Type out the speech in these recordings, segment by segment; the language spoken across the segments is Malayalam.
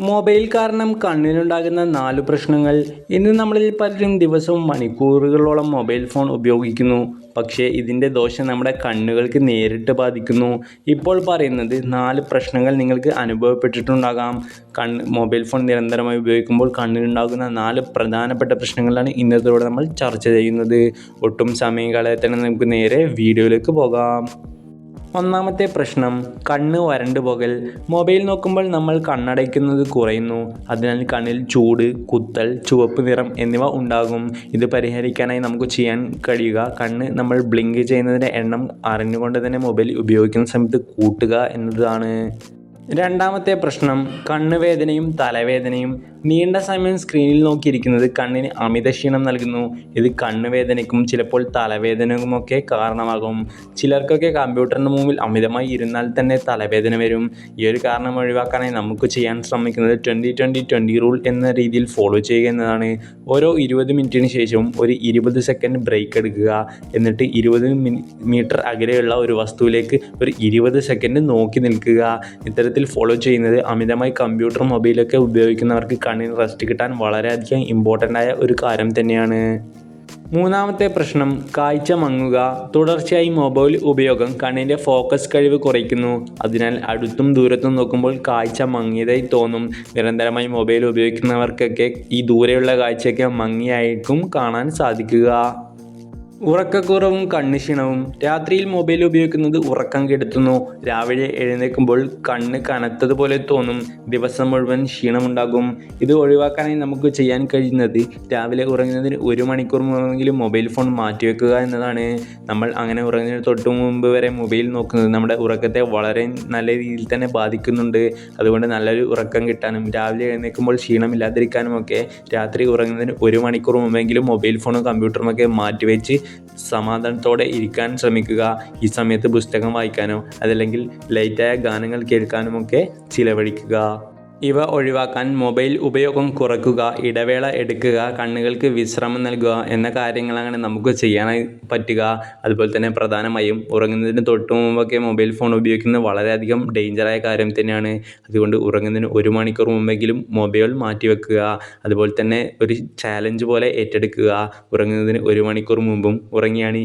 മൊബൈൽ കാരണം കണ്ണിനുണ്ടാകുന്ന നാല് പ്രശ്നങ്ങൾ. ഇന്ന് നമ്മളിൽ പലരും ദിവസവും മണിക്കൂറുകളോളം മൊബൈൽ ഫോൺ ഉപയോഗിക്കുന്നു. പക്ഷേ ഇതിന്റെ ദോഷം നമ്മുടെ കണ്ണുകൾക്ക് നേരിട്ട് ബാധിക്കുന്നു. ഇപ്പോൾ പറയുന്നത് നാല് പ്രശ്നങ്ങൾ നിങ്ങൾക്ക് അനുഭവപ്പെട്ടിട്ടുണ്ടാകാം. കണ്ണ് മൊബൈൽ ഫോൺ നിരന്തരമായി ഉപയോഗിക്കുമ്പോൾ കണ്ണിനുണ്ടാകുന്ന നാല് പ്രധാനപ്പെട്ട പ്രശ്നങ്ങളാണ് ഇന്നത്തോടെ നമ്മൾ ചർച്ച ചെയ്യുന്നത്. ഒട്ടും സമയം തന്നെ നമുക്ക് നേരെ വീഡിയോയിലേക്ക് പോകാം. ഒന്നാമത്തെ പ്രശ്നം കണ്ണ് വരണ്ടു പോകൽ. മൊബൈൽ നോക്കുമ്പോൾ നമ്മൾ കണ്ണടയ്ക്കുന്നത് കുറയുന്നു. അതിനാൽ കണ്ണിൽ ചൂട് കുത്തൽ ചുവപ്പ് നിറം എന്നിവ ഉണ്ടാകും. ഇത് പരിഹരിക്കാനായി നമുക്ക് ചെയ്യാൻ കഴിയുക. കണ്ണ് നമ്മൾ ബ്ലിങ്ക് ചെയ്യുന്നതിന്റെ എണ്ണം അറിഞ്ഞുകൊണ്ട് തന്നെ മൊബൈൽ ഉപയോഗിക്കുന്ന സമയത്ത് കൂട്ടുക എന്നതാണ്. രണ്ടാമത്തെ പ്രശ്നം കണ്ണുവേദനയും തലവേദനയും. നീണ്ട സമയം സ്ക്രീനിൽ നോക്കിയിരിക്കുന്നത് കണ്ണിന് അമിത ക്ഷീണം നൽകുന്നു. ഇത് കണ്ണുവേദനയ്ക്കും ചിലപ്പോൾ തലവേദനക്കുമൊക്കെ കാരണമാകും. ചിലർക്കൊക്കെ കമ്പ്യൂട്ടറിന് മുമ്പിൽ അമിതമായി ഇരുന്നാൽ തന്നെ തലവേദന വരും. ഈ ഒരു കാരണം ഒഴിവാക്കാനായി നമുക്ക് ചെയ്യാൻ ശ്രമിക്കുന്നത് ട്വന്റി ട്വന്റി ട്വന്റി റൂൾ എന്ന രീതിയിൽ ഫോളോ ചെയ്യുക എന്നതാണ്. ഓരോ ഇരുപത് മിനിറ്റിന് ശേഷവും ഒരു ഇരുപത് സെക്കൻഡ് ബ്രേക്ക് എടുക്കുക. എന്നിട്ട് ഇരുപത് മീറ്റർ അകലെയുള്ള ഒരു വസ്തുവിലേക്ക് ഒരു ഇരുപത് സെക്കൻഡ് നോക്കി നിൽക്കുക. ഇത്തരത്തിൽ ഫോളോ ചെയ്യുന്നത് അമിതമായി കമ്പ്യൂട്ടർ മൊബൈലൊക്കെ ഉപയോഗിക്കുന്നവർക്ക് കണ്ണിന് റെസ്റ്റ് കിട്ടാൻ വളരെയധികം ഇമ്പോർട്ടന്റ് ആയ ഒരു കാര്യം തന്നെയാണ്. മൂന്നാമത്തെ പ്രശ്നം കാഴ്ച മങ്ങുക. തുടർച്ചയായി മൊബൈൽ ഉപയോഗം കണ്ണിന്റെ ഫോക്കസ് കഴിവ് കുറയ്ക്കുന്നു. അതിനാൽ അടുത്തും ദൂരത്തും നോക്കുമ്പോൾ കാഴ്ച മങ്ങിയതായി തോന്നും. നിരന്തരമായി മൊബൈൽ ഉപയോഗിക്കുന്നവർക്കൊക്കെ ഈ ദൂരെയുള്ള കാഴ്ചയൊക്കെ മങ്ങിയായിരിക്കും കാണാൻ സാധിക്കുക. ഉറക്കക്കുറവും കണ്ണുക്ഷീണവും രാത്രിയിൽ മൊബൈൽ ഉപയോഗിക്കുന്നത് ഉറക്കം കെടുത്തുന്നു. രാവിലെ എഴുന്നേൽക്കുമ്പോൾ കണ്ണ് കനത്തതുപോലെ തോന്നും. ദിവസം മുഴുവൻ ക്ഷീണമുണ്ടാകും. ഇത് ഒഴിവാക്കാനായി നമുക്ക് ചെയ്യാൻ കഴിയുന്നത് രാവിലെ ഉറങ്ങുന്നതിന് ഒരു മണിക്കൂർ മുമ്പെങ്കിലും മൊബൈൽ ഫോൺ മാറ്റിവെക്കുക എന്നതാണ്. നമ്മൾ അങ്ങനെ ഉറങ്ങുന്നതിന് തൊട്ട് മുമ്പ് വരെ മൊബൈൽ നോക്കുന്നത് നമ്മുടെ ഉറക്കത്തെ വളരെ നല്ല രീതിയിൽ തന്നെ ബാധിക്കുന്നുണ്ട്. അതുകൊണ്ട് നല്ലൊരു ഉറക്കം കിട്ടാനും രാവിലെ എഴുന്നേൽക്കുമ്പോൾ ക്ഷീണമില്ലാതിരിക്കാനും ഒക്കെ രാത്രി ഉറങ്ങുന്നതിന് ഒരു മണിക്കൂർ മുമ്പെങ്കിലും മൊബൈൽ ഫോണും കമ്പ്യൂട്ടറും ഒക്കെ മാറ്റിവെച്ച് സമാധാനത്തോടെ ഇരിക്കാൻ ശ്രമിക്കുക. ഈ സമയത്ത് പുസ്തകം വായിക്കാനോ അതല്ലെങ്കിൽ ലൈറ്റായ ഗാനങ്ങൾ കേൾക്കാനുമൊക്കെ ചിലവഴിക്കുക. ഇവ ഒഴിവാക്കാൻ മൊബൈൽ ഉപയോഗം കുറയ്ക്കുക ഇടവേള എടുക്കുക കണ്ണുകൾക്ക് വിശ്രമം നൽകുക എന്ന കാര്യങ്ങളാണ് നമുക്ക് ചെയ്യാനായി പറ്റുക. അതുപോലെ തന്നെ പ്രധാനമായും ഉറങ്ങുന്നതിന് തൊട്ട് മുമ്പൊക്കെ മൊബൈൽ ഫോൺ ഉപയോഗിക്കുന്നത് വളരെയധികം ഡേഞ്ചറായ കാര്യം തന്നെയാണ്. അതുകൊണ്ട് ഉറങ്ങുന്നതിന് ഒരു മണിക്കൂർ മുമ്പെങ്കിലും മൊബൈൽ മാറ്റി വെക്കുക അതുപോലെ തന്നെ ഒരു ചാലഞ്ച് പോലെ ഏറ്റെടുക്കുക. ഉറങ്ങുന്നതിന് ഒരു മണിക്കൂർ മുമ്പും ഉറങ്ങിയാണ്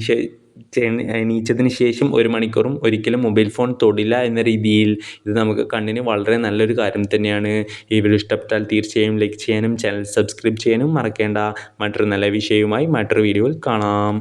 എണീച്ചതിന് ശേഷം ഒരു മണിക്കൂറും ഒരിക്കലും മൊബൈൽ ഫോൺ തൊടില്ല എന്ന രീതിയിൽ ഇത് നമുക്ക് കണ്ണിന് വളരെ നല്ലൊരു കാര്യം തന്നെയാണ്. ഈ വീഡിയോ ഇഷ്ടപ്പെട്ടാൽ തീർച്ചയായും ലൈക്ക് ചെയ്യാനും ചാനൽ സബ്സ്ക്രൈബ് ചെയ്യാനും മറക്കേണ്ട. മറ്റൊരു നല്ല വിഷയവുമായി മറ്റൊരു വീഡിയോയിൽ കാണാം.